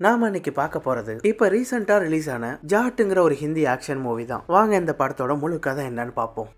நாம இன்னைக்கு பார்க்க போறது இப்ப ரீசெண்டா ரிலீஸ் ஆன ஜாட்டுங்கிற ஒரு ஹிந்தி ஆக்ஷன் மூவி தான். வாங்க இந்த படத்தோட முழு கதை என்னன்னு பார்ப்போம்.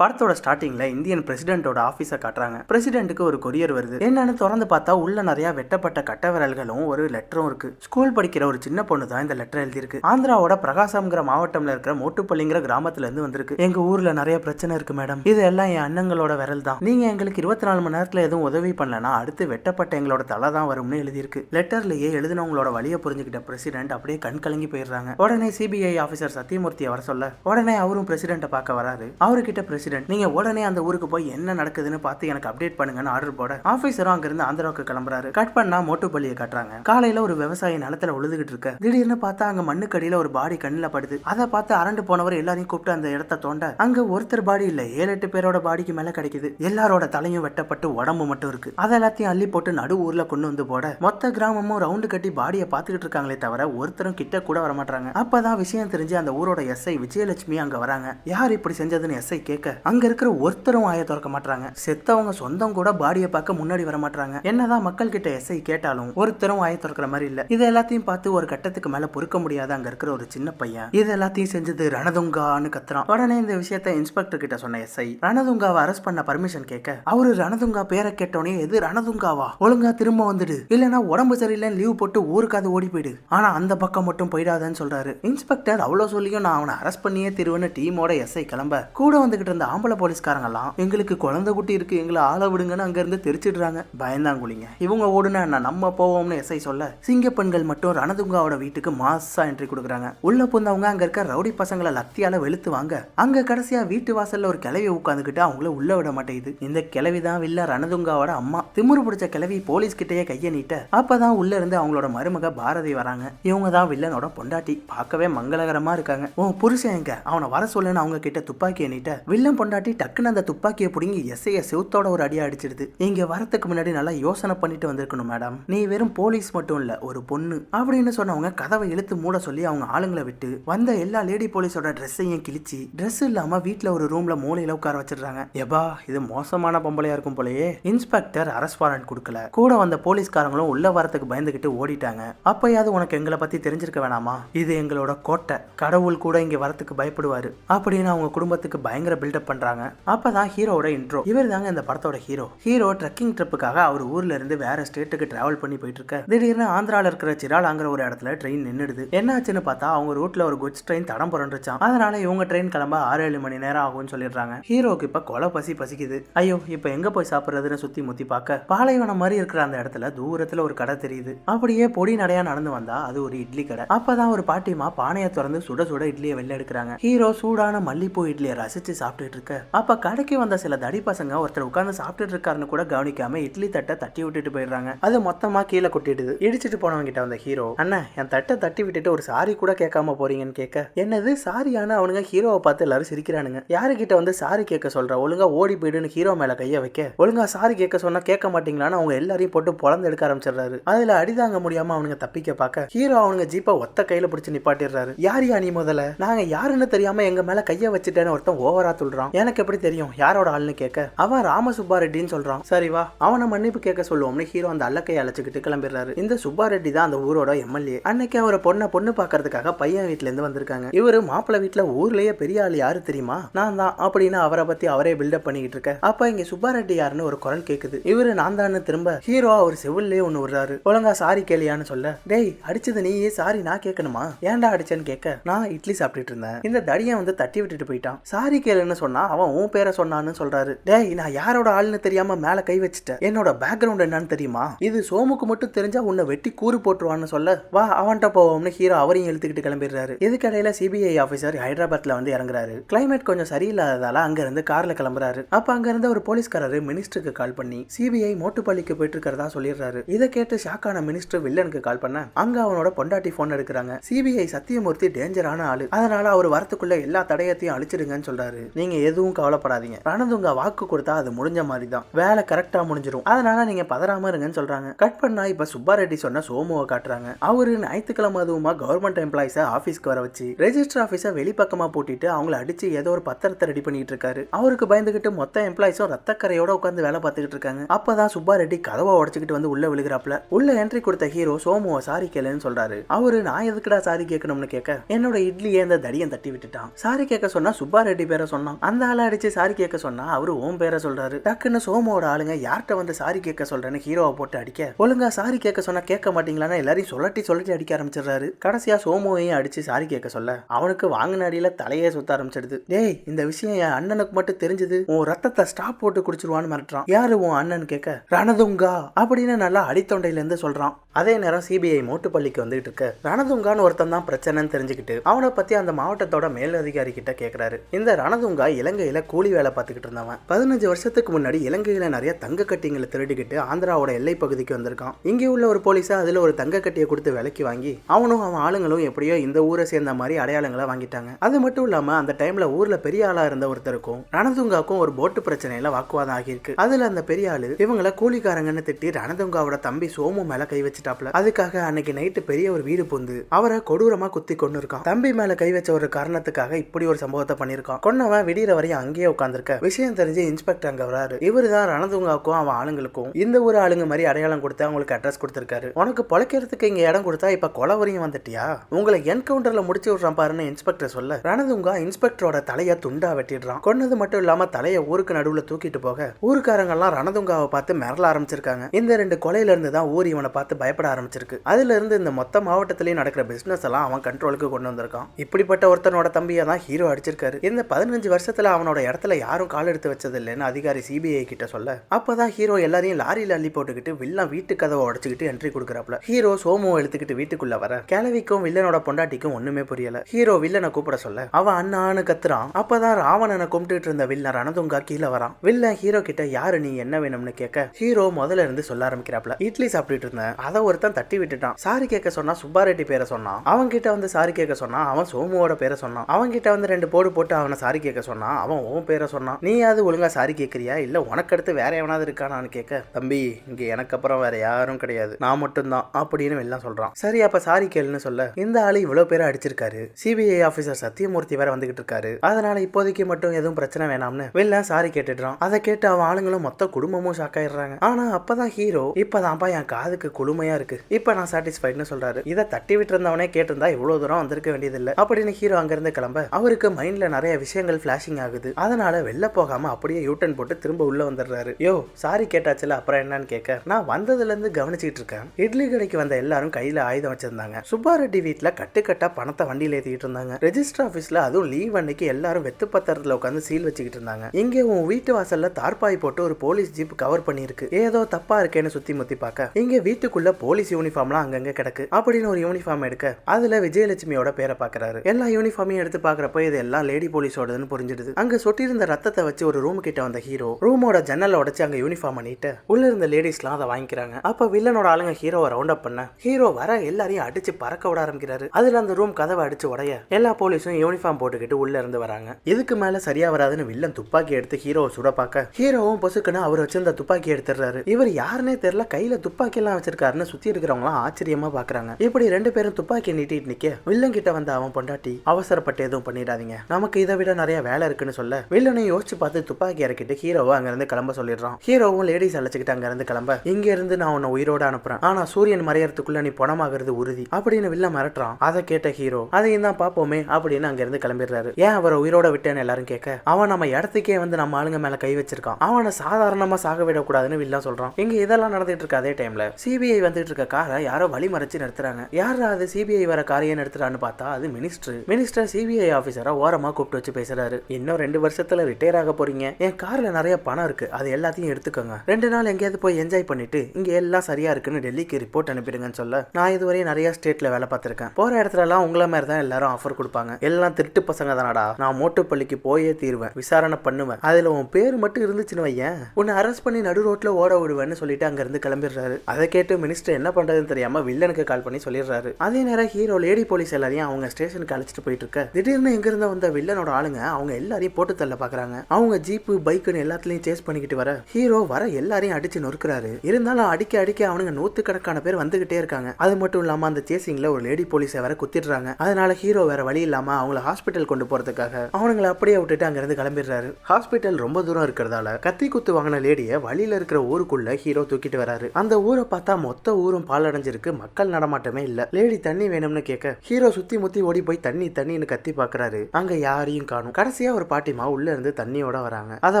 படத்தோட ஸ்டார்டிங்ல இந்தியன் பிரசிடென்ட்டோட ஆபீஸை காட்டுறாங்க. பிரசிடென்ட்டுக்கு ஒரு கொரியர் வருது. என்னன்னு திறந்து பார்த்தா உள்ள நிறைய வெட்டப்பட்ட கட்ட விரல்களும் ஒரு லெட்டரும் இருக்கு. ஸ்கூல் படிக்கிற ஒரு சின்ன பொண்ணு தான் இந்த லெட்டர் எழுதியிருக்கு. ஆந்திராவோட பிரகாசம்ங்கிற மாவட்டம்ல இருக்கிற மோட்டுப்பள்ளிங்கிற கிராமத்துல இருந்து வந்திருக்கு. எங்க ஊர்ல நிறைய பிரச்சனை இருக்கு மேடம் இது எல்லாம் என் அண்ணங்களோட விரல் தான் நீங்க எங்களுக்கு இருபத்தி நாலு மணி நேரத்துல எதுவும் உதவி பண்ணலனா அடுத்து வெட்டப்பட்ட எங்களோட தலை தான் வரும்னு எழுதியிருக்கு. லெட்டர்லயே எழுதினவங்களோட வழியை புரிஞ்சுக்கிட்ட பிரசிடென்ட் அப்படியே கண் கலங்கி போயிடுறாங்க. உடனே சிபிஐ ஆபீசர் சத்தியமூர்த்தி வர சொல்ல உடனே அவரும் பிரசிடென்ட்டை பார்க்க வராரு. அவர்கிட்ட பிரசிடென்ட் நீங்க உடனே அந்த ஊருக்கு போய் என்ன நடக்குதுன்னு பார்த்து எனக்கு அப்டேட் பண்ணுங்கன்னு ஆர்டர் போட ஆபீசரும் அங்கிருந்து ஆந்திராவுக்கு கிளம்புறாரு. கட் பண்ணா மோட்டுப்பள்ளியை காட்டுறாங்க. காலையில ஒரு விவசாயி நிலத்துல உழுதுகிட்டு இருக்க. திடீர்னு பார்த்தா அங்க மண்ணுக்கடியில ஒரு பாடி கண்ணில் படுது. அதை பார்த்து அரண்டு போனவர் எல்லாரையும் கூப்பிட்டு அந்த இடத்த தோண்ட அங்க ஒருத்தர் பாடி இல்ல ஏழு எட்டு பேரோட பாடிக்கு மேல கிடைக்குது. எல்லாரோட தலையும் வெட்டப்பட்டு உடம்பு மட்டும் இருக்கு. அதை எல்லாத்தையும் அள்ளி போட்டு நடு ஊர்ல கொண்டு வந்து போட மொத்த கிராமமும் ரவுண்டு கட்டி பாடியை பார்த்துக்கிட்டு இருக்காங்களே தவிர ஒருத்தரும் கிட்ட கூட வரமாட்டாங்க. அப்பதான் விஷயம் தெரிஞ்சு அந்த ஊரோட எஸ்ஐ விஜயலட்சுமி அங்க வராங்க. யார் இப்படி செஞ்சதுன்னு எஸ்ஐ கேட்க அங்க இருக்கிற ஒருத்தரும் வாயை திறக்க மாட்டாங்க செத்தவங்க சொந்தம் கூட பாடியை பார்க்க முன்னாடி வர மாட்டாங்க என்னதான் மக்கள் கிட்ட எஸ்ஐ கேட்டாலும் ஒருத்தரும் வாயை திறக்கிற மாதிரி இல்ல. இது எல்லாத்தையும் பார்த்து ஒரு கட்டத்துக்கு மேல பொறுக்க முடியாத அங்க இருக்கிற ஒரு சின்ன பையன் இது எல்லாத்தையும் செஞ்சது ரணதுங்கான்னு கத்துறான். உடனே இந்த விஷயத்த இன்ஸ்பெக்டர் கிட்ட சொன்ன எஸ்ஐ ரணதுங்காவை அரெஸ்ட் பண்ண பர்மிஷன் கேட்க அவரு ரணதுங்கா பேரை கேட்டோடனே எது ரணதுங்காவா? ஒழுங்கா திரும்ப வந்துடு. இல்லனா உடம்பு சரியில்லைன்னு லீவ் போட்டு ஊருக்காவது ஓடி போயிடு. ஆனா அந்த பக்கம் மட்டும் போயிடாதன்னு சொல்றாரு. இன்ஸ்பெக்டர் அவ்வளவு சொல்லியும் நான் அவனை அரெஸ்ட் பண்ணியே திருவன்னு டீமோட எஸ்ஐ கிளம்ப. கூட வந்துகிட்டு இருந்த ஆம்பளை போலீஸ்காரங்கெல்லாம் எங்களுக்கு குழந்தை குட்டி இருக்கு எங்களை ஆள விடுங்கன்னு அங்கேருந்து தெரிச்சிடுறாங்க. பயந்தாங்குழிங்க. இவங்க ஓடுனா என்ன? நம்ம போவோம்னு எஸ்ஐ சொல்ல சிங்க பெண்கள் மட்டும் ரணதுங்காவோட வீட்டுக்கு மாசா என்ட்ரி கொடுக்குறாங்க. உள்ள போந்தவங்க அங்க இருக்க ரவுடி பசங்களை லத்தியால வெளுத்து வாங்க அங்க கடைசியா வீட்டு வாசல்ல ஒரு கிளவி உட்காந்துக்கிட்டு அவங்கள உள்ள விட மாட்டேங்குது. இந்த கிளவி தான் வில்ல ரணதுங்காவோட அம்மா. திமிரு பிடிச்ச கிளவி போலீஸ் கிட்டயே கையை நீட்ட அப்பதான் உள்ள இருந்து அவங்களோட மருமக பாரதி வராங்க. இவங்க தான் வில்லனோட பொண்டாட்டி. பார்க்கவே மங்களகரமா இருக்காங்க. உன் புருஷன் எங்க? அவனை வர சொல்லுன்னு அவங்க கிட்ட துப்பாக்கி எண்ணிட்ட வில்லன் பொண்டாட்டி டக்குன்னு அந்த துப்பாக்கியை பிடுங்கி எஸ்ஐய செவுத்தோட ஒரு அடியா அடிச்சிடுது. இங்க வரதுக்கு முன்னாடி நல்லா யோசனை பண்ணிட்டு வந்திருக்கணும் மேடம் நீ வெறும் போலீஸ் மட்டும் இல்ல ஒரு பொண்ணு அப்படின்னு சொன்னவங்க கதவை இழுத்து மூட சொல்லி அவங்க ஆளுங்களை விட்டு வந்த எல்லா லேடி போலீஸோட ட்ரெஸ்ஸையும் கிழிச்சு ட்ரெஸ் இல்லாம வீட்டுல ஒரு ரூம்ல மூலையில உட்கார வச்சிடுறாங்க. எபா இது மோசமான பொம்பளையா இருக்கும் போலயே. இன்ஸ்பெக்டர் அரஸ்ட் வாரண்ட் கொடுக்கல. கூட வந்த போலீஸ்காரங்களும் உள்ள வரத்துக்கு பயந்துகிட்டு ஓடிட்டாங்க. அப்பயாவது உனக்கு எங்களை பத்தி தெரிஞ்சிருக்க வேணாமா? இது எங்களோட கோட்டை. கடவுள் கூட இங்க வரத்துக்கு பயப்படுவாரு அப்படின்னு அவங்க குடும்பத்துக்கு பயங்கர பில்டப் பண்றாங்க. அப்பதான் ஹீரோவோட இன்ட்ரோ இவர் தாங்க இந்த படத்தோட ஹீரோ ஹீரோ ட்ரெக்கிங் ட்ரிப்புக்காக அவர் ஊர்ல இருந்து வேற ஸ்டேட்டுக்கு டிராவல் பண்ணி போயிட்டு இருக்க திடீர்னு ஆந்திரால இருக்கிற சிராலாங்கிற ஒரு இடத்துல ட்ரெயின் நின்னுடுது. என்னாச்சுன்னு பார்த்தா அவங்க ரூட்ல ஒரு குட்ஸ் ட்ரெயின் தடம் புரண்டுச்சான் அதனால இவங்க ட்ரெயின் கிளம்ப ஆறு ஏழு மணி நேரம் ஆகும்னு சொல்லிடுறாங்க. ஹீரோக்கு இப்ப கொலை பசி பசிக்குது. ஐயோ இப்ப எங்க போய் சாப்பிடுறதுன்னு சுத்தி முத்தி பார்க்க. பாலைவனம் மாதிரி இருக்கிற அந்த இடத்துல தூரத்துல ஒரு கடை தெரியுது. அப்படியே பொடி நடையா நடந்து வந்தா அது ஒரு இட்லி கடை. அப்பதான் ஒரு பாட்டிமா பானையை திறந்து சுட சுட இட்லியை வெளில எடுக்கிறாங்க. ஹீரோ சூடான மல்லிப்பூ இட்லியை ரசிச்சு சாப்பிட்டு சாப்பிட்டுட்டு இருக்க. அப்ப கடைக்கு வந்த சில தடி பசங்க ஒருத்தர் உட்கார்ந்து சாப்பிட்டுட்டு இருக்காருன்னு கூட கவனிக்காம இட்லி தட்டை தட்டி விட்டுட்டு போயிடுறாங்க. அது மொத்தமா கீழே கொட்டிடுது. இடிச்சிட்டு போனவங்க கிட்ட வந்த ஹீரோ அண்ணா என் தட்டை தட்டி விட்டுட்டு ஒரு சாரி கூட கேட்காம போறீங்கன்னு கேட்க. என்னது? சாரியான அவனுங்க ஹீரோவை பார்த்து எல்லாரும் சிரிக்கிறானுங்க. யாருக்கிட்ட வந்து சாரி கேட்க சொல்ற? ஒழுங்கா ஓடி போயிடுன்னு ஹீரோ மேல கைய வைக்க. ஒழுங்கா சாரி கேட்க சொன்னா கேட்க மாட்டீங்களான்னு அவங்க எல்லாரையும் போட்டு பொழந்து எடுக்க ஆரம்பிச்சிடுறாரு. அதுல அடிதாங்க முடியாம அவனுங்க தப்பிக்க பார்க்க ஹீரோ அவனுங்க ஜீப்பை ஒத்த கையில பிடிச்சி நிப்பாட்டிடுறாரு. யார் யா நீ முதல்ல? நாங்க யாருன்னு தெரியாம எங்க மேல கைய வச்சுட்டேன்னு ஒருத்தன் ஓவரா துள்றான் எனக்கு எப்படி தெரியும்? யாரோட ஆள்னு கேட்க? அவன் ராம சுப்பாரெட்டின்னு சொல்றான். சரி வா அவனை மன்னிப்பு கேட்க சொல்லுவோம்னு ஹீரோ அந்த அல்லக்கையை அழைச்சிக்கிட்டு கிளம்பிடுறாரு. இந்த சுப்பாரெட்டி தான் அந்த ஊரோட எம்எல்ஏ. அன்னைக்கு அவரை பொண்ணை பொண்ணு பாக்குறதுக்காக பையன் வீட்ல இருந்து வந்திருக்காங்க. இவரு மாப்பிள்ள வீட்டுல ஊர்லயே பெரிய ஆள் யாரு தெரியுமா? நான் தான் அப்படின்னு அவரை பத்தி அவரே பில்டப் பண்ணிக்கிட்டு இருக்க. அப்ப இங்க சுப்பா ரெட்டி யாருன்னு ஒரு குரல் கேக்குது. இவரு நான் தான் திரும்ப ஹீரோ அவர் செவிலே ஒண்ணு விடுறாரு. ஒழுங்கா சாரி கேளியான்னு சொல்ல. டேய் அடிச்சது நீ சாரி நான் கேட்கணுமா? ஏன்டா அடிச்சேன்னு கேட்க. நான் இட்லி சாப்பிட்டுட்டு இருந்தேன். இந்த தடியை வந்து தட்டி விட்டுட்டு போயிட்டான். சாரி கேளுன்னு சொன்ன அவன் உன் பேரை சொன்னான்னு சொல்றாரு. டேய் நான் யாரோட ஆளுன்னு தெரியாம மேல கை வச்சுட்டேன் என்னோட பேக்ரவுண்ட் என்னன்னு தெரியுமா? இது சோமுக்கு மட்டும் தெரிஞ்சா உன்னை வெட்டி கூறு போட்டுருவான்னு சொல்ல. வா அவன்கிட்ட போவோம்னு ஹீரோ அவரையும் இழுத்துக்கிட்டு கிளம்பிடுறாரு. இதுக்கடையில சிபிஐ ஆபீசர் ஹைதராபாத்ல வந்து இறங்குறாரு. கிளைமேட் கொஞ்சம் சரியில்லாததால அங்க இருந்து கார்ல கிளம்புறாரு. அப்ப அங்க இருந்த ஒரு போலீஸ்காரரு மினிஸ்டருக்கு கால் பண்ணி சிபிஐ மோட்டுப்பள்ளிக்கு போயிட்டு இருக்கிறதா சொல்லிடுறாரு. இதை கேட்டு ஷாக்கான மினிஸ்டர் வில்லனுக்கு கால் பண்ண அங்க அவனோட பொண்டாட்டி போன் எடுக்கிறாங்க. சிபிஐ சத்தியமூர்த்தி டேஞ்சரான ஆளு. அதனால அவர் வரத்துக்குள்ள எல்லா தடயத்தையும் அழிச்சிடுங்கன்னு சொல்றாரு. நீங்க எதுவும் கவலைப்படாதீங்க. ரணதுங்கா வாக்கு கொடுத்தா அது முடிஞ்ச மாதிரி தான் வேலை கரெக்டா முடிஞ்சிடும் அதனால நீங்க பதறாம இருங்கன்னு சொல்றாங்க. கட் பண்ணா இப்ப சுப்பாரெட்டி சொன்ன சோமுவை காட்டுறாங்க. அவரு ஞாயிற்றுக்கிழமை அதுவுமா கவர்மெண்ட் எம்ப்ளாயிஸை ஆஃபீஸ்க்கு வர வச்சு ரெஜிஸ்டர் ஆஃபீஸை வெளிப்பக்கமா போட்டிட்டு அவங்கள அடிச்சு ஏதோ ஒரு பத்திரத்தை ரெடி பண்ணிட்டு இருக்காரு. அவருக்கு பயந்துகிட்டு மொத்த எம்ப்ளாயிஸும் ரத்தக்கரையோட உட்காந்து வேலை பார்த்துக்கிட்டு இருக்காங்க. அப்பதான் சுப்பாரெட்டி கதவை உடச்சுக்கிட்டு வந்து உள்ள விழுகிறாப்ல உள்ள என்ட்ரி கொடுத்த ஹீரோ சோமுவை சாரி கேளுன்னு சொல்றாரு. அவரு நான் எதுக்குடா சாரி கேட்கணும்னு கேட்க? என்னோட இட்லியை அந்த தடியன் தட்டி விட்டுட்டான். சாரி கேட்க சொன்னா சுப்பாரெட்டி பேரை சொன்னான். அந்த ஆளை அடிச்சு சாரி கேட்க சொன்னா அவரு ஓம் பேரை சொல்றாரு. டக்குன்னு சோமோட ஆளுங்க யார்கிட்ட வந்து சாரி கேட்க சொல்றேன்னு ஹீரோவை போட்டு அடிக்க. ஒழுங்கா சாரி கேட்க சொன்னா கேட்க மாட்டீங்களான்னு எல்லாரையும் சொல்லட்டி சொல்லட்டி அடிக்க ஆரம்பிச்சிடுறாரு. கடைசியா சோமுவையும் அடிச்சு சாரி கேட்க சொல்ல. அவனுக்கு வாங்கின அடியில தலையே சுத்த ஆரம்பிச்சிடுது. டேய் இந்த விஷயம் என் அண்ணனுக்கு மட்டும் தெரிஞ்சது. உன் ரத்தத்தை ஸ்டாப் போட்டு குடிச்சிருவான்னு மிரட்டுறான். யாரு உன் அண்ணன் கேட்க? ரணதுங்கா அப்படின்னு நல்லா அடித்தொண்டையில இருந்து சொல்றான். அதே நேரம் சிபிஐ மோட்டுப்பள்ளிக்கு வந்துகிட்டு இருக்க. ரணதுங்கான்னு ஒருத்தன் தான் பிரச்சனைன்னு தெரிஞ்சுக்கிட்டு அவனை பத்தி அந்த மாவட்டத்தோட மேலதிகாரி கிட்ட கேக்குறாரு. இந்த ரணதுங்கா இலங்கையில் கூலி வேலை பார்த்துக்கிட்டு இருந்தவன். பதினஞ்சு வருஷத்துக்கு முன்னாடி இலங்கையில் நிறைய தங்க கட்டிங்களை திருடிக்கிட்டு ஆந்திராவோட எல்லை பகுதிக்கு வந்திருக்கான். இங்கே உள்ள ஒரு போலீஸா அதுல ஒரு தங்க கட்டியை கொடுத்து விலைக்கு வாங்கி அவனும் அவன் ஆளுங்களும் எப்படியோ இந்த ஊரை சேர்ந்த மாதிரி அடையாளங்களை வாங்கிட்டாங்க. அது மட்டும் இல்லாம அந்த டைம்ல ஊர்ல பெரிய ஆளா இருந்த ஒருத்தருக்கும் ரணதுங்காக்கும் ஒரு போட்டு பிரச்சனையில வாக்குவாதம் ஆகியிருக்கு. அதுல அந்த பெரிய ஆளு இவங்களை கூலிக்காரங்கன்னு திட்டி ரணதுங்காவோட தம்பி சோமு மேல கை வச்சுட்டாப்ல. அதுக்காக அன்னைக்கு நைட்டு பெரிய ஒரு வீடு புந்து அவரை கொடூரமா குத்தி கொண்டு இருக்கான் தம்பி மேல கை வச்ச ஒரு காரணத்துக்காக இப்படி ஒரு சம்பவத்தை பண்ணிருக்கான் கொன்னவன் விடியற வரையும் அங்கேயே உட்காந்துருக்க விஷயம் தெரிஞ்சு இன்ஸ்பெக்டர் அங்க வராரு. இவரு தான் ரணதுங்காவுக்கும் அவன் ஆளுங்களுக்கும். இந்த ஒரு ஆளுங்க மாதிரி அடையாளம் கொடுத்து அவங்களுக்கு அட்ரஸ் கொடுத்துருக்காரு. உனக்கு பொழைக்கிறதுக்கு இங்க இடம் கொடுத்தா இப்ப கொலை வரையும் வந்துட்டியா? உங்களை என்கவுண்டர்ல முடிச்சு விடுறான் பாருன்னு இன்ஸ்பெக்டர் சொல்ல ரணதுங்கா இன்ஸ்பெக்டரோட தலைய துண்டா வெட்டிடுறான். கொன்னது மட்டும் இல்லாம தலைய ஊருக்கு நடுவுல தூக்கிட்டு போக ஊருக்காரங்க எல்லாம் ரணதுங்காவை பார்த்து மிரள ஆரம்பிச்சிருக்காங்க. இந்த ரெண்டு கொலையில இருந்து தான் ஊர் இவனை பார்த்து பயப்பட ஆரம்பிச்சிருக்கு. அதுல இருந்து இந்த மொத்த மாவட்டத்திலயும் நடக்கிற பிசினஸ் எல்லாம் அவன் கண்ட்ரோலுக்கு கொண்டு வந்திருக்கான். இப்படிப்பட்ட ஒருத்தனோட தம்பியை தான் ஹீரோ அடிச்சிருக்காரு. இந்த பதினஞ்சு வருஷத்துல அவனோட இடத்துல யாரும் கால் எடுத்து வச்சது இல்லைன்னு அதிகாரி சிபிஐ கிட்ட சொல்ல. அப்பதான் ஹீரோ எல்லாரையும் லாரியில அள்ளி போட்டுக்கிட்டு வில்லன் வீட்டு கதவை உடச்சுக்கிட்டு என்ட்ரி கொடுக்குறாப்ல ஹீரோ சோமுவை எடுத்துக்கிட்டு வீட்டுக்குள்ள வர. கிழவிக்கும் வில்லனோட பொண்டாட்டிக்கும் ஒண்ணுமே புரியல. ஹீரோ வில்லனை கூப்பிட சொல்ல. அவன் அண்ணான்னு கத்துறான். அப்பதான் ராவணனை கும்பிட்டுட்டு இருந்த வில்லன் ரணதுங்கா கீழே வரான். வில்லன் ஹீரோ கிட்ட யாரு நீ? என்ன வேணும்னு கேட்க ஹீரோ முதல்ல இருந்து சொல்ல ஆரம்பிக்கிறாப்ல இட்லி சாப்பிட்டுட்டு இருந்தேன். அதை ஒருத்தன் தட்டி விட்டுட்டான். சாரி கேட்க சொன்னா சுப்பாரெட்டி பேரை சொன்னான். அவன் கிட்ட வந்து சாரி கேட்க சொன்னா அவன் சோமுவோட பேரை சொன்னான். அவன் கிட்ட வந்து ரெண்டு போடு போட்டு அவனை சாரி கேட்க சொன்னான். அவன் உன் பேரை சொன்னான். நீ அது ஒழுங்கா சாரி கேட்கறியா இல்ல உனக்கு அடுத்து வேற எவனாவது இருக்கானான்னு கேட்க தம்பி இங்க எனக்கு அப்புறம் வேற யாரும் கிடையாது. நான் மட்டும்தான் அப்படின்னு எல்லாம் சொல்றான். சரி அப்ப சாரி கேளுன்னு சொல்ல. இந்த ஆளு இவ்வளவு பேரை அடிச்சிருக்காரு. சிபிஐ ஆபீசர் சத்தியமூர்த்தி வேற வந்துகிட்டு இருக்காரு அதனால இப்போதைக்கு மட்டும் எதுவும் பிரச்சனை வேணாம்னு வெளில சாரி கேட்டுடுறான். அதை கேட்டு அவன் ஆளுங்களும் மொத்த குடும்பமும் ஷாக் ஆயிடுறாங்க. ஆனா அப்பதான் ஹீரோ இப்பதான்ப்பா என் காதுக்கு குளுமையா இருக்கு. இப்ப நான் சாட்டிஸ்ஃபைட்னு சொல்றாரு. இதை தட்டி விட்டு இருந்தவனே கேட்டிருந்தா இவ்வளவு தூரம் வந்திருக்க வேண்டியதில்லை. அப்படின்னு ஹீரோ அங்கிருந்து கிளம்ப. அவருக்கு மைண்ட்ல நிறைய விஷயங்கள் ஃபிளாஷிங் ஆகுது. அதனால வெளில போகாம அப்படியே யூட்டன் போட்டு திரும்ப உள்ள வந்துடுறாரு. யோ சாரி கேட்டாச்சுல அப்புறம் என்னன்னு கேட்க நான் வந்ததுல இருந்து கவனிச்சிட்டு இருக்கேன். இட்லி கடைக்கு வந்த எல்லாரும் கையில ஆயுதம் வச்சிருந்தாங்க. சுப்பாரெட்டி வீட்ல கட்டுக்கட்டா பணத்தை வண்டியில ஏத்திட்டு இருந்தாங்க. ரெஜிஸ்டர் ஆபீஸ்ல அதுவும் லீவ் அன்னைக்கு எல்லாரும் வெத்து பத்திரத்துல உட்காந்து சீல் வச்சுக்கிட்டு இருந்தாங்க. இங்க உன் வீட்டு வாசல்ல தார்பாய் போட்டு ஒரு போலீஸ் ஜீப் கவர் பண்ணிருக்கு ஏதோ தப்பா இருக்கேன்னு சுத்தி முத்தி பார்க்க இங்க வீட்டுக்குள்ள போலீஸ் யூனிஃபார்ம்லாம் அங்கங்க கிடக்கு. அப்படின்னு ஒரு யூனிஃபார்ம் எடுக்க அதுல விஜயலட்சுமியோட பேரை பாக்குறாரு எல்லா யூனிஃபார்மையும் எடுத்து பாக்குறப்ப இது எல்லாம் லேடி போலீஸோடதுன்னு புரிஞ்சிடுது அங்க சொட்டியிருந்த ரத்தத்தை வச்சு ஒரு ரூம் கிட்ட வந்த ஹீரோ ரூமோட ஜன்னலை உடைச்சு அங்க யூனிஃபார்ம் பண்ணிட்டு உள்ள இருந்த லேடிஸ்லாம் அதை வாங்கிக்கிறாங்க. அப்ப வில்லனோட ஆளுங்க ஹீரோவை ரவுண்ட் அப் பண்ண ஹீரோ வர எல்லாரையும் அடிச்சு பறக்க விட ஆரம்பிக்கிறாரு. அதுல அந்த ரூம் கதவை அடிச்சு உடைய எல்லா போலீஸும் யூனிஃபார்ம் போட்டுக்கிட்டு உள்ள இருந்து வராங்க. இதுக்கு மேல சரியா வராதுன்னு வில்லன் துப்பாக்கி எடுத்து ஹீரோவை சுட பார்க்க ஹீரோவும் பொசுக்குன்னு அவர் வச்சிருந்த துப்பாக்கி எடுத்துறாரு இவர் யாருன்னே தெரியல கையில துப்பாக்கி எல்லாம் வச்சிருக்காருன்னு சுத்தி இருக்கிறவங்க ஆச்சரியமா பாக்குறாங்க. இப்படி ரெண்டு பேரும் துப்பாக்கி நீட்டிட்டு நிக்க வில்லன் கிட்ட வந்த அவன் பொண்டாட்டி அவசரப்பட்டு எதுவும் பண்ணிடாதீங்க. நமக்கு இதை விட நிறைய வேலை இருக்குன்னு சொல்ல வில்லனை யோசிச்சு பார்த்து துப்பாக்கி இறக்கிட்டு ஹீரோவை அங்க இருந்து கிளம்ப சொல்லிடுறான். ஹீரோவும் லேடிஸ் அழைச்சிக்கிட்டு அங்க இருந்து கிளம்ப இங்க இருந்து நான் உன்னை உயிரோட அனுப்புறேன். ஆனா சூரியன் மறையறதுக்குள்ள நீ பணமாகிறது உறுதி. அப்படின்னு வில்ல மிரட்டுறான். அதை கேட்ட ஹீரோ அதையும் தான் பாப்போமே அப்படின்னு அங்க இருந்து கிளம்பிடுறாரு. ஏன் அவரை உயிரோட விட்டேன்னு எல்லாரும் கேட்க? அவன் நம்ம இடத்துக்கே வந்து நம்ம ஆளுங்க மேல கை வச்சிருக்கான். அவனை சாதாரணமா சாக விடக்கூடாதுன்னு வில்லா சொல்றான். இங்க இதெல்லாம் நடந்துட்டு இருக்க அதே டைம்ல சிபிஐ வந்துட்டு இருக்க காரை யாரோ வழி மறைச்சு நிறுத்துறாங்க. யாரா அது சிபிஐ வர காரையே நிறுத்துறான்னு பார்த்தா அது மினிஸ்டர் மினிஸ்டர் சிபிஐ ஆபீசரா ஓரமா கூப்பிட்டு வச்சு பேசுறாரு. இன்னும் ரெண்டு வருஷத்துல ரிட்டையர் ஆக போறீங்க. என் கார்ல நிறைய பணம் இருக்கு. அது எல்லாத்தையும் எடுத்துக்கோங்க. ரெண்டு நாள் எங்கேயாவது போய் என்ஜாய் பண்ணிட்டு இங்க எல்லாம் சரியா இருக்குன்னு டெல்லிக்கு ரிப்போர்ட் அனுப்பிடுங்கன்னு சொல்ல நான் இதுவரை நிறைய ஸ்டேட்ல வேலை பார்த்திருக்கேன். போற இடத்துல எல்லாம் உங்கள மாதிரி தான் எல்லாரும் ஆஃபர் கொடுப்பாங்க. எல்லாம் திருட்டு பசங்க தானடா. நான் மோட்டுப்பள்ளிக்கு போயே தீருவேன். விசாரணை பண்ணுவேன். அதுல உன் பேர் மட்டும் இருந்துச்சுன்னு வையேன். உன்னை அரெஸ்ட் பண்ணி நடு ரோட்ல ஓட விடுவேன்னு சொல்லிட்டு அங்க இருந்து கிளம்பிடுறாரு. அதை கேட்டு மினிஸ்டர் என்ன பண்றதுன்னு தெரியாம வில்லனுக்கு கால் பண்ணி சொல்லிடுறாரு. அதே நேரம் ஹீரோ லேடி போலீஸ் எல்லாரையும் அவங்க ஸ்டேஷனுக்கு அழைச்சிட்டு போயிட்டு இருக்க. திடீர்னு எங்க இருந்த வந்த வில்லனோட ஆளுங்க அவங்க எல்லாரையும் போட்டு தள்ள பாக்குறாங்க. அவங்க ஜீப்பு பைக்குன்னு எல்லாத்துலயும் சேஸ் பண்ணிக்கிட்டு வர ஹீரோ வர எல்லாரையும் அடிச்சு நொறுக்கிறாரு. இருந்தாலும் அடிக்க அடிக்க அவனுங்க நூத்துக்கணக்கான பேர் வந்துகிட்டே இருக்காங்க. அது மட்டும் இல்லாம அந்த சேசிங்ல ஒரு லேடி போலீஸை வேற குத்திடுறாங்க. அதனால ஹீரோ வேற வழி இல்லாம அவங்கள ஹாஸ்பிட்டல் கொண்டு போறதுக்காக அவனுங்களை அப்படியே விட்டுட்டு அங்கிருந்து கிளம்பிடுறாரு. ஹாஸ்பிட்டல் ரொம்ப தூரம் இருக்கிறதால கத்தி குத்து வாங்கின லேடிய வழியில இருக்கிற ஊருக்குள்ள ஹீரோ தூக்கிட்டு வராரு. அந்த ஊரை பார்த்தா மொத்த ஊரும் பாலடைஞ்சிருக்கு மக்கள் நடமாட்டமே இல்ல. லேடி தண்ணி வேணும்னு கேட்க ஹீரோ சுத்தி முத்தி ஓடி போய் தண்ணி தண்ணின்னு கத்தி பாக்குறாரு. அங்க யாரையும் காணும். கடைசியா ஒரு பாட்டிமா உள்ள இருந்து தண்ணியோட வராங்க. அதை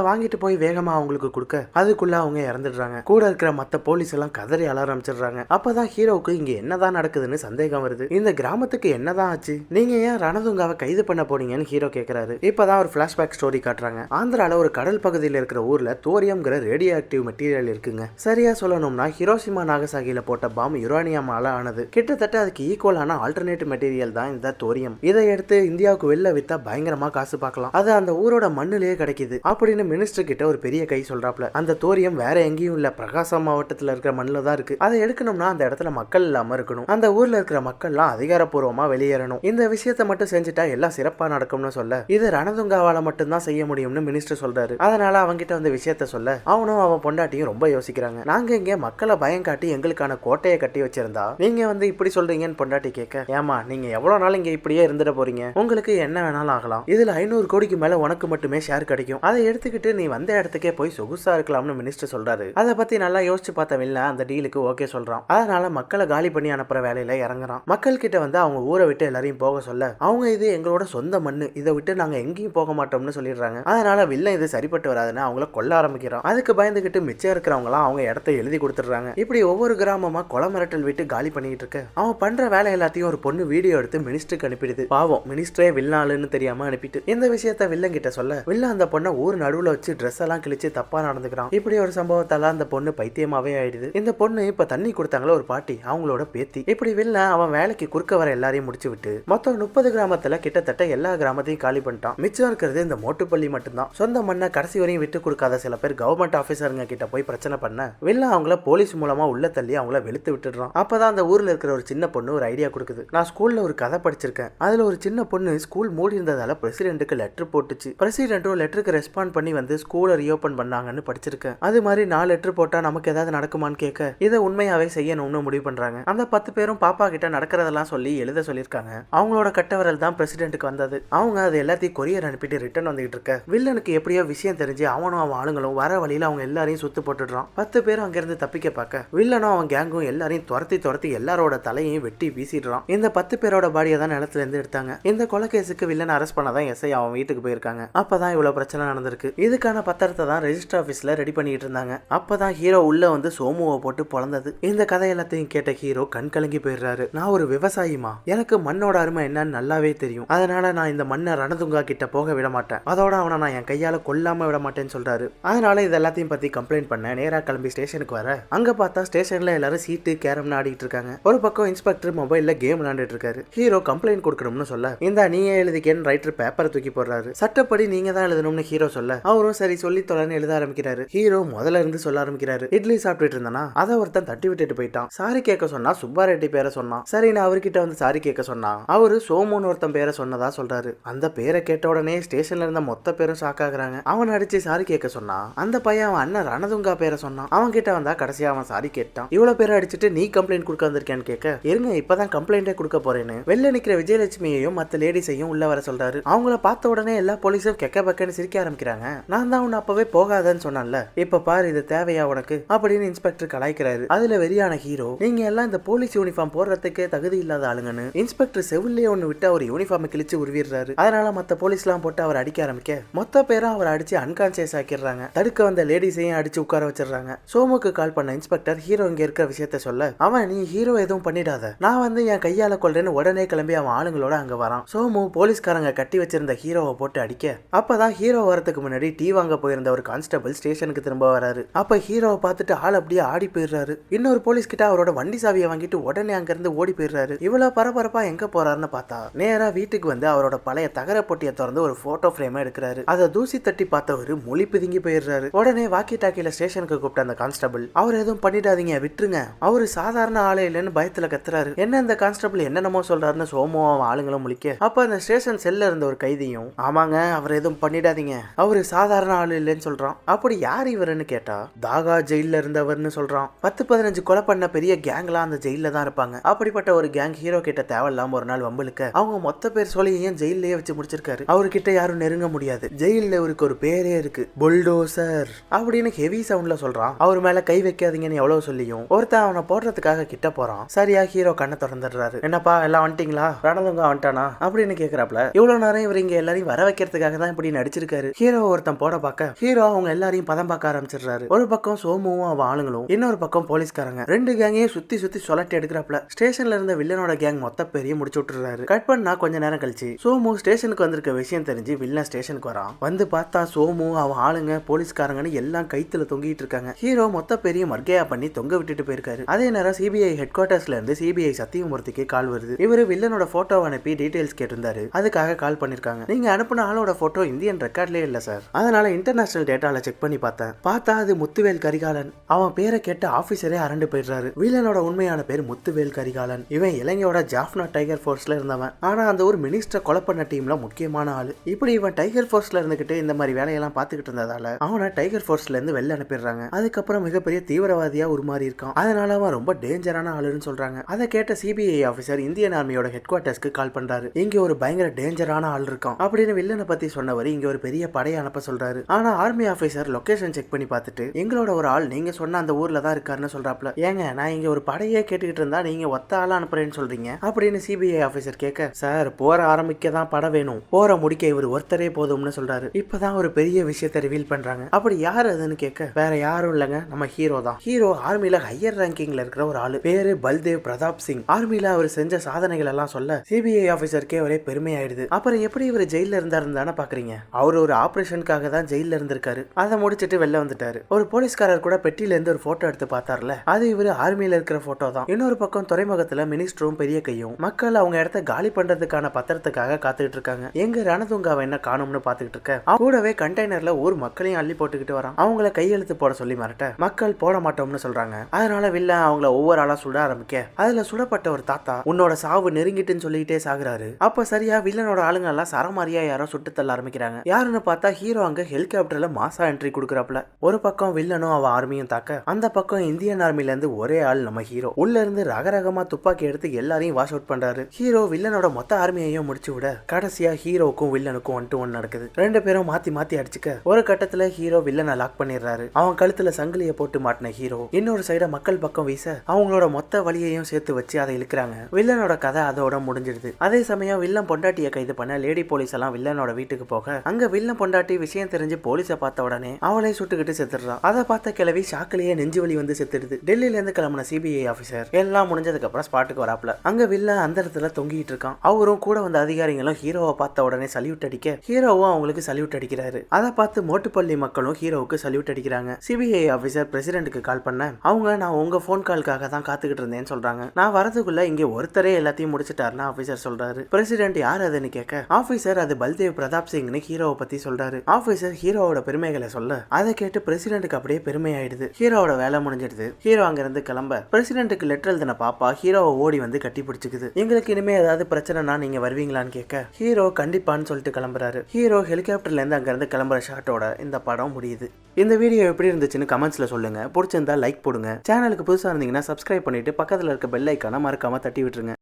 வாங்கிட்டு போய் வேகமா அவங்களுக்கு கொடுக்க அதுக்குள்ள அவங்க இறந்துடுறாங்க. கூட இருக்கிற மத்த போலீஸ் எல்லாம் கதறி அழ ஆரம்பிச்சிடுறாங்க. அப்பதான் ஹீரோவுக்கு இங்க என்னதான் நடக்குதுன்னு சந்தேகம் வருது. இந்த கிராமத்துக்கு என்னதான் ஆச்சு? நீங்க ஏன் ரணதுங்காவை கைது பண்ண போனீங்கன்னு ஹீரோ கேக்குறாரு. இப்பதான் ஒரு பிளாஷ்பேக் ஸ்டோரி காட்டுறாங்க. ஆந்திரால ஒரு கடல் பகுதியில் இருக்கிற ஊர்ல தோரியம்ங்கிற ரேடியோ ஆக்டிவ் மெட்டீரியல் இருக்குங்க. சரியா சொல்லணும்னா ஹிரோஷிமா நாகசாகியில போட்ட பாம் யுரானியமால ஆனது. கிட்டத்தட்ட அதுக்கு ஈக்குவலான ஆல்டர்னேட் மெட்டீரியல் தான் இந்த தோரியம் இதை எடுத்து இந்தியாவுக்கு வெளில வித்தா பயங்கரமா காசு பார்க்கலாம். அது அந்த ஊரோட மண்ணிலேயே கிடைக்குது. அப்படின்னு மினிஸ்டர் கிட்ட ஒரு பெரிய கை சொல்றாப்ல அந்த தோரியம் வேற எங்கேயும் இல்ல. பிரகாசம் மாவட்டத்துல இருக்கிற மண்ணில் தான் இருக்கு. அதை எடுக்கணும்னா அந்த இடத்துல மக்கள் இல்லாம இருக்கணும். அந்த ஊர்ல இருக்கிற மக்கள்லாம் அதிகாரப்பூர்வமா வெளியேறணும். இந்த விஷயத்தை மட்டும் செஞ்சுட்டா எல்லாம் சிறப்பா நடக்கும்னு சொல்ல. இது ரணதுங்காவால மட்டும்தான் செய்ய முடியும்னு மினிஸ்டர் சொல்றாரு. அதனால அவங்கிட்ட வந்து விஷயத்த சொல்ல. அவனும் அவன் பொண்டாட்டியும் ரொம்ப யோசிக்கிறாங்க. நாங்க இங்க மக்களை பயம் காட்டி எங்களுக்கான கோட்டையை கட்டி வச்சிருந்தா நீங்க வந்து இப்படி சொல்றீங்கன்னு பொண்டாட்டி கேட்க ஏமா நீங்க எவ்வளவு நாள் இங்க இப்படியே இருந்துட போறீங்க? உங்களுக்கு என்ன வேணாலும் ஆகலாம். இதுல ஐநூறு கோடிக்கு மேல உனக்கு மட்டுமே ஷேர் கிடைக்கும். அதை எடுத்துக்கிட்டு நீ வந்த இடத்துக்கே போய் சொகுசா இருக்கலாம்னு மினிஸ்டர் சொல்றாரு. அதை பத்தி நல்லா யோசிச்சு பார்த்தவில்ல அந்த டீலுக்கு ஓகே சொல்றான். அதனால மக்களை காலி பண்ணி அனுப்புற வேலையில இறங்குறான். மக்கள் கிட்ட வந்து அவங்க ஊரை விட்டு எல்லாரையும் போக சொல்ல அவங்க இது எங்களோட சொந்த மண்ணு. இதை விட்டு நாங்க எங்கேயும் போக மாட்டோம்னு சொல்லிடுறாங்க. அதனால வில்லன் இது சரிப்பட்டு வராதுன்னு அவங்கள கொல்ல ஆரம்பிக்கிறான். அதுக்கு பயந்துகிட்டு மிச்சம் இருக்கிறவங்களாம் அவங்க இடத்த எழுதி கொடுத்துடுறாங்க. இப்படி ஒவ்வொரு கிராமமா கொலை விட்டு காலி பண்ணிட்டு இருக்க. அவன் பண்ற வேலை எல்லாத்தையும் ஒரு பொண்ணு வீடியோ எடுத்து மினிஸ்டருக்கு அனுப்பிடுது. பாவம் மினிஸ்டரே வில்லாளுன்னு தெரியாம அனுப்பிட்டு. இந்த விஷயத்த வில்லன் கிட்ட சொல்ல வில்லன் அந்த பொண்ணை ஊர் நடுவுல வச்சு ட்ரெஸ் எல்லாம் கிழிச்சு தப்பா நடந்துக்கிறான். இப்படி ஒரு சம்பவத்தால அந்த பொண்ணு பைத்தியமாவே ஆயிடுது. இந்த பொண்ணு இப்ப தண்ணி கொடுத்தாங்களா ஒரு பாட்டி அவங்களோட பேத்தி. இப்படி வில்லன் அவன் வேலைக்கு குறுக்க வர எல்லாரையும் முடிச்சு விட்டு மொத்தம் முப்பது கிராமத்துல கிட்டத்தட்ட எல்லா கிராமத்தையும் காலி பண்ணிட்டான். மிச்சம் இருக்கிறது இந்த மோட்டுப்பள்ளி மட்டும்தான். சொந்த மண்ணை கடைசி வரையும் விட்டு கொடுக்காத சில பேர் கவர்மெண்ட் ஆபீசருங்க கிட்ட போய் பிரச்சனை பண்ண வில்லன் அவங்கள போலீஸ் மூலமா உள்ள தள்ளி அவங்கள வெளுத்து விட்டுடுறான். அப்பதான் அந்த ஊர்ல இருக்கிற ஒரு சின்ன பொண்ணு ஒரு ஐடியா கொடுக்குது. நான் ஸ்கூல்ல ஒரு கதை படிச்சிருக்கேன். அதுல ஒரு சின்ன பொண்ணு ஸ்கூல் மூடி இருந்ததால பிரசிடென்ட்டுக்கு லெட்டர் போட்டுச்சு. பிரசிடென்ட்டும் லெட்டருக்கு ரெஸ்பாண்ட் பண்ணி வந்து ஸ்கூலை ரீஓபன் பண்ணாங்கன்னு படிச்சிருக்கேன். அது மாதிரி நாலு லெட்டர் போட்டா நமக்கு ஏதாவது நடக்குமான்னு கேட்க இதை உண்மையாவே செய்யணும்னு முடிவு பண்றாங்க. அந்த பத்து பேரும் பாப்பா கிட்ட நடக்கிறதெல்லாம் சொல்லி எழுத சொல்லியிருக்காங்க. அவங்களோட கட்டவரல் தான் பிரசிடென்ட்டுக்கு வந்தது. அவங்க அது எல்லாத்தையும் கொரியர் அனுப்பிட்டு ரிட்டர்ன் வந்துகிட்டு இருக்க. வில்லனுக்கு எப்படியோ விஷயம் தெரிஞ்சு அவனும் அவன் ஆளுங்களும் வர வழியில அவங்க எல்லாரையும் சுத்து போட்டுடுறான். பத்து பேரும் அங்கிருந்து தப்பிக்க பார்க்க வில்லனும் அவன் கேங்கும் எல்லாரையும் துரத்தி துரத்தி எல்லாரோட தலையையும் வெட்டி வீசிடுறான். இந்த பத்து பேரோட பாடியை தான் நிலத்துல இருந்து எடுத்தாங்க. இந்த கொலை கேஸுக்கு வில்லன் அரெஸ்ட் பண்ணதான் எஸ்ஐ அவன் வீட்டுக்கு போயிருக்காங்க. அப்பதான் இவ்வளவு பிரச்சனை நடந்திருக்கு. இதுக்கான பத்திரத்தை தான் ரெஜிஸ்டர் ஆபீஸ்ல ரெடி பண்ணிட்டு இருந்தாங்க. அப்பதான் ஹீரோ உள்ள வந்து சோமுவை போட்டு பிறந்தது இந்த கதை எல்லாத்தையும் கேட்ட ஹீரோ கண் கலங்கி போயிடுறாரு. நான் ஒரு விவசாயிமா? எனக்கு மண்ணோட அருமை என்னன்னு நல்லாவே தெரியும். அதனால நான் இந்த மண்ணை ரணதுங்கா கிட்ட போக விட மாட்டேன். அதோட அவனை நான் என் கையால கொல்லாம விட மாட்டேன்னு சொல்றாரு. அதனால இது எல்லாத்தையும் பத்தி கம்ப்ளைண்ட் பண்ண நேரா கிளம்பி ஸ்டேஷனுக்கு வர. அங்க பார்த்தா ஸ்டேஷன்ல எல்லாரும் சீட்டு கேரம்னு ஆடிட்டு இருக்காங்க. ஒரு பக்கம் இன்ஸ்பெக்டர் மொபைல்ல கேம் விளையாண்டுட்டு இருக்காரு. ஹீரோ கம்ப்ளைண்ட் கொடுக்கணும்னு சொல்ல இந்த நீயே எழுதிக்கேன்னு ரைட்டர் பேப்பரை தூக்கி போடுறாரு. சட்டப்படி நீங்க தான் எழுதணும்னு ஹீரோ சொல்ல. அவரும் சரி சொல்லி தொலைன்னு எழுத ஆரம்பிக்கிறாரு. ஹீரோ முதல்ல இருந்து சொல்ல ஆரம்பிக்கிறாரு. இட்லி சாப்பிட்டுட்டு இருந்தானா? அதை ஒருத்தன் தட்டி விட்டுட்டு போயிட்டான். சாரி கேட்க சொன்னா சுப்பாரெட்டி பேரை சொன்னான். சரி நான் அவர்கிட்ட வந்து சாரி கேட்க சொன்னா அவரு சோமுன்னு ஒருத்தன் பேரை சொன்னதா சொல்றாரு. அந்த பேரை கேட்ட உடனே ஸ்டேஷன்ல இருந்த மொத்த பேரும் ஷாக் ஆகுறாங்க. அவன் அடிச்சு சாரி கேட்க சொன்னா அந்த பையன் அவன் அண்ணன் ரணதுங்கா பேரை சொன்னான். அவன் கிட்ட வந்தா கடைசியா அவன் சாரி கேட்டான். இவ்வளவு பேரை அடிச்சுட்டு நீ கம்ப்ளைண்ட் கொடுக்க வந்திருக்கேன்னு கேட்க இருங்க இப்பதான் கம்ப்ளைண்டே கொடுக்க போறேன்னு. வெளில நிக்கிற விஜயலட்சுமியையும் மத்த லேடிஸையும் உள்ள வர சொல்றாரு. அவங்கள பார்த்த உடனே எல்லா போலீஸும் கெக்க பக்கன்னு சிரிக்க ஆரம்பிக்கிறாங்க. நான் தான் உன்னை அப்பவே போகாதன்னு சொன்னல இப்ப பாரு இது தேவையா உனக்கு? அப்படின்னு இன்ஸ்பெக்டர் கலாய்க்கிறாரு. அதுல வெறியான ஹீரோ நீங்க எல்லாம் இந்த போலீஸ் யூனிஃபார்ம் போடுறதுக்கு தகுதி இல்லாத ஆளுங்கன்னு இன்ஸ்பெக்டர் செவிலே ஒன்னு விட்டு அவர் யூனிஃபார்ம் கிழிச்சு உருவிடுறாரு. அதனால மத்த போலீஸ்லாம் போட்டு அவர் அடிக்க ஆரம்பிக்க. மொத்த பேரும் அவர் அடிச்சு அன்கான்சியஸ் ஆக்கிடுறாங்க. தடுக்க வந்த லேடிஸையும் அடிச்சு உட்கார வச்சிடுறாங்க. சோமுக்கு கால் பண்ண இன்ஸ்பெக்டர் ஹீரோ இங்க இருக்கிற விஷயத்த சொல்ல. அவன் நீ ஹீரோ எதுவும் பண்ணிடாத. நான் வந்து என் கையால கொள்றேன்னு உடனே கிளம்பி அவன் ஆளுங்களோட அங்க வரான். சோமு போலீஸ்காரங்க கட்டி வச்சிருந்த ஹீரோவை போட்டு அடிக்க. அப்பதான் ஹீரோ வரதுக்கு முன்னாடி டீ வாங்க போயிருந்த ஒரு கான்ஸ்டபிள் ஸ்டேஷனுக்கு திரும்ப வராரு. அப்ப ஹீரோவை பார்த்துட்டு ஆள் அப்படியே ஆடி போயிடுறாரு. இன்னொரு போலீஸ் கிட்ட அவரோட வண்டி சாவியை வாங்கிட்டு உடனே அங்கிருந்து ஓடி போயிடுறாரு. இவ்வளவு பரபரப்பா எங்க போறாருன்னு பார்த்தா நேரா வீட்டுக்கு வந்து அவரோட பழைய தகர பொட்டியை திறந்து ஒரு போட்டோ ஃப்ரேம் எடுக்கிறாரு. அதை தூசி தட்டி பார்த்தவர் மொழி பிதுங்கி போயிடுறாரு. உடனே வாக்கி டாக்கில ஸ்டேஷனுக்கு கூப்பிட்ட அந்த கான்ஸ்டபிள் அவர் எதுவும் பண்ணிடாதீங்க விட்டுருங்க. அவரு சாதாரண ஆளே இல்லைன்னு பயத்துல கத்துறாரு. என்ன இந்த கான்ஸ்டபிள் என்னென்னமோ சொல்றாருன்னு சோமோ ஆளுங்களும் முழிக்க. அப்ப அந்த ஸ்டேஷன் செல்ல இருந்த ஒரு கைதியும் ஆமாங்க அவர் எதுவும் பண்ணிடாதீங்க. அவரு சாதாரண ஆள் இல்லைன்னு சொல்றான். அப்படி யார் இவருன்னு கேட்டா தாகா ஜெயில இருந்தவர்னு சொல்றான். பத்து பதினஞ்சு கொலை பண்ண பெரிய கேங்லாம் அந்த ஜெயில தான் இருப்பாங்க. அப்படிப்பட்ட ஒரு கேங் ஹீரோ கிட்ட தேவையில்லாம ஒரு நாள் வம்பலுக்கு அவங்க மொத்த பேர் சொல்லியையும் ஜெயிலே வச்சு முடிச்சிருக்காரு. அவர்கிட்ட யாரும் நெருங்க முடியாது. ஜெயில இவருக்கு ஒரு பேரே இருக்கு புல்டோசர் அப்படின்னு ஹெவி சவுண்ட்ல சொல்றான். அவர் மேல கை வைக்காதீங்கன்னு எவ்வளவு சொல்லியும் ஒருத்தன் அவனை போடுறதுக்காக கிட்ட போறான். சரியா ஹீரோ கண்ணை திறந்துடுறாரு. என்னப்பா எல்லாம் வந்துட்டீங்களா? ரணதுங்க வந்துட்டானா? அப்படின்னு கேக்குறாப்ல. இவ்வளவு நேரம் இவர் இங்க எல்லாரையும் வர வைக்கிறதுக்காக தான் இப்படி நடிச்சிருக்காரு. ஹீரோ ஒருத்தன் போட பார்க்க ஹீரோ அவங்க எல்லாரையும் பதம் பார்க்க ஆரம்பிச்சிடுறாரு. ஒரு பக்கம் சோமுவும் அவன் ஆளுங்களும் இன்னொரு பக்கம் போலீஸ்காரங்க. ரெண்டு கேங்கையும் சுத்தி சுத்தி சொலட்டி எடுக்கிறப்பல. ஸ்டேஷன்ல இருந்த வில்லனோட கேங் மொத்த பேரையும் முடிச்சு விட்டுறாரு கட் பண்ணா கொஞ்ச நேரம் கழிச்சு சோமு ஸ்டேஷனுக்கு வந்திருக்க விஷயம் தெரிஞ்சு வில்லன் ஸ்டேஷனுக்கு வரான். வந்து பார்த்தா சோமு அவன் ஆளுங்க போலீஸ்காரங்கன்னு எல்லாம் கைத்துல தொங்கிட்டு இருக்காங்க. ஹீரோ மொத்த பேரையும் மர்கையா பண்ணி தொங்க விட்டுட்டு போயிருக்காரு. அதே நேரம் சிபிஐ ஹெட் குவார்டர்ஸ்ல இருந்து சிபிஐ சத்தியமூர்த்திக்கு கால் வருது. இவரு வில்லனோட போட்டோ அனுப்பி டீடைல்ஸ் கேட்டிருந்தாரு. அதுக்காக கால் பண்ணிருக்காங்க. நீங்க அனுப்பின ஆளோட போட்டோ இந்தியன் ரெக்கார்ட்லயே இல்ல சார் அதனால இன்டர்நேஷனல் டேட்டால செக் பண்ணி பார்த்தேன். பார்த்தா அது முத்துவேல் கரிகாலன். அவன் பேரை கேட்ட ஆபீசரே அரண்டு போயிடுறாரு. வீலனோட உண்மையான பேர் முத்துவேல் கரிகாலன். இவன் இலங்கையோட ஜாஃப்னா டைகர் ஃபோர்ஸில் இருந்தவன். ஆனா அந்த ஒரு மினிஸ்டர் கொலை பண்ண டீம்ல முக்கியமான ஆளு. இப்படி இவன் டைகர் ஃபோர்ஸில் இருந்துகிட்டு இந்த மாதிரி வேலையெல்லாம் பார்த்துக்கிட்டு இருந்ததால அவனை டைகர் ஃபோர்ஸ்ல இருந்து வெளில அனுப்பிடுறாங்க. அதுக்கப்புறம் மிகப்பெரிய தீவிரவாதியா உருமாறி இருக்கான். அதனால அவன் ரொம்ப டேஞ்சரான ஆளுன்னு சொல்றாங்க. அதை கேட்ட சிபிஐ ஆபீசர் இந்தியன் ஆர்மியோட ஹெட் குவார்டர்ஸ்க்கு கால் பண்றாரு. இங்க ஒரு பயங்கர டேஞ்சரான ஆள் இருக்கான். அப்படின்னு வில்லனை பத்தி சொன்னவர் இங்க ஒரு பெரிய படையை அனுப்ப சொல்றாரு. ஆனா ஆர்மி ஆபீசர் லொகேஷன் செக் பண்ணி பார்த்துட்டு எங்களோட ஒரு ஆள் நீங்க சொன்ன அந்த ஊர்ல தான் இருக்காருன்னு சொல்றாப்ல ஏங்க நான் இங்க ஒரு படையே கேட்டுக்கிட்டு இருந்தா நீங்க ஒத்த ஆளா அனுப்புறேன்னு சொல்றீங்க? அப்படின்னு சிபிஐ ஆபீசர் கேட்க சார் போற ஆரம்பிக்க தான் படம் வேணும். போற முடிக்க இவர் ஒருத்தரே போதும்னு சொல்றாரு. இப்பதான் ஒரு பெரிய விஷயத்தை ரிவீல் பண்றாங்க. அப்படி யார் அதுன்னு கேட்க வேற யாரும் இல்லைங்க. நம்ம ஹீரோ தான். ஹீரோ ஆர்மியில ஹையர் ரேங்கிங்ல இருக்கிற ஒரு ஆளு. பேரு பல்தேவ் பிரதாப் சிங். ஆர்மியில அவர் செஞ்ச சாதனைகள் எல்லாம் சொல்ல சிபிஐ ஆபீசருக்கே ஒரே பெருமையாயிடுது. அப்புறம் எப்படி இவர் ஜெயில இருந்தாருன்னு தானே பாக்குறீங்க. அவர் ஒரு ஆபரேஷனுக்காக தான் ஜெயில இருந்திருக்காரு. அதை முடிச்சிட்டு வெளில வந்துட்டாரு. ஒரு போலீஸ்காரர் கூட பெட்டியில இருந்து ஒரு போட்டோ எடுத்து பார்த்தார்ல. அது இவர் ஆர்மியில இருக்கிற போட்டோ தான். இன்னொரு பக்கம் துறைமுகத்துல மினிஸ்டரும் பெரிய கையும். மக்கள் அவங்க இடத்த காலி பண்றதுக்கான பத்திரத்துக்காக காத்துக்கிட்டு இருக்காங்க. எங்க ரணதுங்காவை என்ன காணும்னு பாத்துக்கிட்டு இருக்க? அவன் கூடவே கண்டெய்னர்ல ஊர் மக்களையும் அள்ளி போட்டுக்கிட்டு வரான். அவங்கள கையெழுத்து போட சொல்லி மிரட்ட. மக்கள் போட மாட்டோம்னு சொல்றாங்க. அதனால வில்ல அவங்கள ஒவ்வொரு ஆளா சுட ஆரம்பிக்க. அதுல சுடப்பட்ட ஒரு தாத்தா உன்னோட சாவு நெருங்கிட்டுன்னு சொல்லிக்கிட்டே சாகுறாரு. அப்ப சரியா வில்லனோட ஆளுங்க எல்லாம் சரமாரியா யாரோ சுட்டு தள்ள ஆரம்பிக்கிறாங்க. யாருன்னு பார்த்தா ஹீரோ அங்க ஹெலிகாப்டர்ல மாசா என்ட்ரி கொடுக்குறாப்ல ஒரு பக்கம் வில்லனும் அவ ஆர்மியும் தாக்க அந்த பக்கம் இந்தியன் ஆர்மில இருந்து ஒரே ஆள் நம்ம ஹீரோ உள்ள இருந்து ரகரகமா துப்பாக்கி எடுத்து எல்லாரையும் வாஷ் அவுட் பண்றாரு. ஹீரோ வில்லனோட மொத்த ஆர்மியையும் முடிச்சு விட கடைசியா ஹீரோவுக்கும் வில்லனுக்கும் ஒன் டு ஒன் நடக்குது. ரெண்டு பேரும் மாத்தி மாத்தி அடிச்சுக்க ஒரு கட்டத்துல ஹீரோ வில்லனை லாக் பண்ணிடுறாரு. அவன் கழுத்துல சங்கிலியை போட்டு மாட்டின ஹீரோ இன்னொரு சைட மக்கள் பக்கம் வீச அவங்களோட மொத்த வழியையும் சேர்த்து வச்சு அதை இழுக்கிறாங்க. வில்லனோட கதை அதோட முடிஞ்சிடுது. அதே சமயம் வில்லன் பொண்டாட்டியை கைது பண்ண லேடி போலீஸ் எல்லாம் வில்லனோட வீட்டுக்கு போக அங்க வில்லன் பொண்டாட்டி விஷயம் தெரிஞ்சு போலீஸை பார்த்த உடனே அவளை சுட்டுக்கிட்டு செத்துடுறான் அதை பார்த்த கிளவி ஷாக்கிலேயே நெஞ்சு வலி வந்து செத்துடுது. டெல்லியில இருந்து கிளம்பின சிபிஐ ஆஃபீஸர் எல்லாம் முடிஞ்சதுக்கு அப்புறம் ஸ்பாட்டுக்கு வராப்ல அங்க வில்லன் அந்த இடத்துல தொங்கிட்டு இருக்கான். அவரும் கூட வந்த அதிகாரிகளும் ஹீரோவை பார்த்த உடனே சல்யூட் அடிக்க ஹீரோவும் அவங்களுக்கு சல்யூட் அடிக்கிறாரு. அதை பார்த்து மோட்டுப்பள்ளி மக்களும் ஹீரோவுக்கு சல்யூட் அடிக்கிறாங்க. சிபிஐ ஆஃபீஸர் பிரசிடென்ட்டுக்கு கால் பண்ண அவங்க நான் உங்க ஃபோன் கால்க்காக தான் காத்துக்கிட்டு இருந்தேன்னு சொல்றாங்க. நான் வரதுக்குள்ள இங்க ஒருத்தரே எல்லாத்தையும் முடிச்சிட்டாருன்னு ஆஃபீஸர் சொல்றாரு. பிரசிடென்ட் யார் அதுன்னு கேட்க ஆஃபீஸர் அது தேவ் பிரதாப் சிங்னு ஹீரோவை பத்தி சொல்றாரு. ஆபீசர் ஹீரோவோட பெருமைகளை சொல்ல அதை கேட்டு பிரசிடென்ட்டுக்கு அப்படியே பெருமையாயிடுது. ஹீரோவோட வேலை முடிஞ்சிடுது. ஹீரோ அங்கிருந்து கிளம்ப பிரசிடென்ட்டுக்கு லெட்டர் எழுதின பாப்பா ஹீரோவை ஓடி வந்து கட்டி பிடிச்சிக்குது. எங்களுக்கு இனிமே ஏதாவது பிரச்சனைனா நீங்க வருவீங்களான்னு கேட்க ஹீரோ கண்டிப்பான்னு சொல்லிட்டு கிளம்புறாரு. ஹீரோ ஹெலிகாப்டர்ல இருந்து அங்கிருந்து கிளம்புற ஷாட்டோட இந்த படம் முடியுது. இந்த வீடியோ எப்படி இருந்துச்சுன்னு கமெண்ட்ஸ்ல சொல்லுங்க. பிடிச்சிருந்தா லைக் போடுங்க. சேனலுக்கு புதுசா இருந்தீங்கன்னா சப்ஸ்கிரைப் பண்ணிட்டு பக்கத்துல இருக்க பெல் ஐக்கான மறக்காம தட்டி விட்டுருங்க.